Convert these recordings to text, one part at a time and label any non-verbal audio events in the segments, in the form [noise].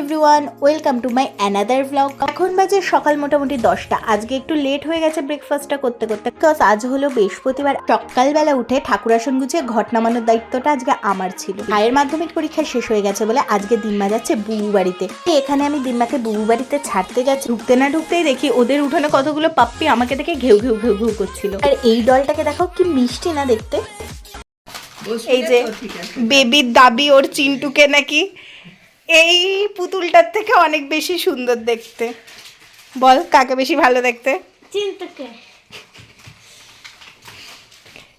Everyone welcome to my another blog এখন বাজে সকাল মোটামুটি দশটা। আজকে একটু লেট হয়ে গেছে ব্রেকফাস্টটা করতে করতে। বিকজ আজ হলো বৃহস্পতিবার। সকালবেলা উঠে ঠাকুর আসন গুছিয়ে ঘট নামানোর দায়িত্বটা আজকে আমার ছিল। ভাইয়ের মাধ্যমিক পরীক্ষা শেষ হয়ে গেছে বলে আজকে দিনমা যাচ্ছে বুবু বাড়িতে। এখানে আমি দিনমাকে বুবু বাড়িতে ছাড়তে যাচ্ছি। ঢুকতে না ঢুকতেই দেখি ওদের উঠোনে কতগুলো পাপ্পি আমাকে দেখে ঘেউ ঘেউ ঘেউ ঘেউ করছিল। আর এই দলটাকে দেখো কি মিষ্টি না দেখতে? এই যে বেবির দাবি ওর চিন্টুকে নাকি এই পুতুলটার থেকে অনেক বেশি সুন্দর দেখতে। বল কাকে বেশি ভালো দেখতে? চিন্তাকে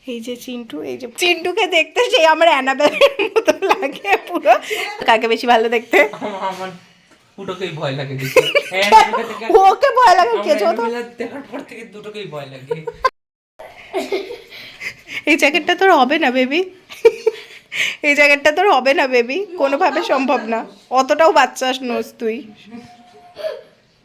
এই যে চিন্টু এই যে চিন্টুকে দেখতে সেই আমার অ্যানাবেলের মতো লাগে পুরো। কাকে বেশি ভালো দেখতে? দুটোকেই ভয় লাগে [laughs] দেখে হ্যাঁ, ওকে ভয় লাগে কে তো। দেখার পর থেকে দুটোকেই ভয় লাগে। এই জ্যাকেটটা তোর হবে না বেবি। এই জায়গাটা তোর হবে না বেবি কোনোভাবে সম্ভব না। অতটাও বাচ্চা নোস তুই।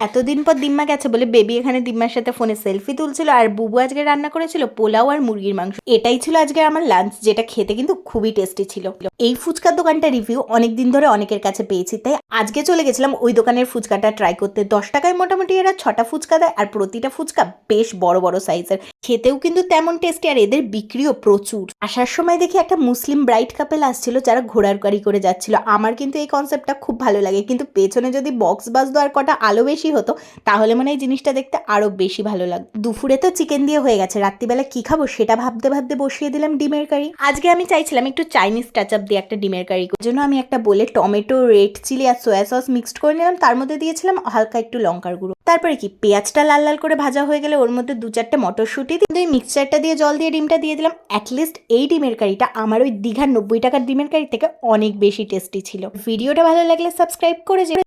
এতদিন পর দিম্মা গেছে বলে বেবি এখানে দিম্মার সাথে ফোনে সেলফি তুলছিল আর বুবু আজকে রান্না করেছিল পোলাও আর মুরগির মাংস। এটাই ছিল আজকে আমার লাঞ্চ যেটা খেতে কিন্তু খুবই টেস্টি ছিল। এই ফুচকার দোকানটা রিভিউ অনেক দিন ধরে অনেকের কাছে পেয়েছি, তাই আজকে চলে গেছিলাম ওই দোকানের ফুচকাটা ট্রাই করতে। দশ টাকায় মোটামুটি এরা ছটা ফুচকা দেয় আর প্রতিটা ফুচকা বেশ বড় বড় সাইজের খেতেও কিন্তু তেমন টেস্টি আর এদের বিক্রিও প্রচুর। আসার সময় দেখি একটা মুসলিম ব্রাইট কাপেল আসছিল যারা ঘোড়ার গাড়ি করে যাচ্ছিল। আমার কিন্তু এই কনসেপ্টটা খুব ভালো লাগে, কিন্তু পেছনে যদি বক্স বাজতো আর কটা আলো বেশি হতো, তাহলে মনে হয় জিনিসটা দেখতে আরও বেশি ভালো লাগতো। দুপুরে তো চিকেন দিয়ে হয়ে গেছে, রাত্রিবেলা কি খাব সেটা ভাবতে ভাবতে বসিয়ে দিলাম ডিমের কারি। আজকে আমি চাইছিলাম একটু চাইনিজ টাচ আপ দিয়ে একটা ডিমের কারি জন্য আমি একটা বলে টমেটো রেড চিলি আর সোয়া সস মিক্সড করে নিলাম। তার মধ্যে দিয়েছিলাম হালকা একটু লঙ্কার গুঁড়ো। তারপরে কি, পেঁয়াজটা লাল লাল করে ভাজা হয়ে গেলে ওর মধ্যে দু চারটে মটরশুঁটি দিয়ে ওই মিক্সচারটা দিয়ে জল দিয়ে ডিমটা দিয়ে দিলাম। অ্যাটলিস্ট এই ডিমের কারিটা আমার ওই দীঘার নব্বই টাকার ডিমের কারি থেকে অনেক বেশি টেস্টি ছিল। ভিডিওটা ভালো লাগলে সাবস্ক্রাইব করে যে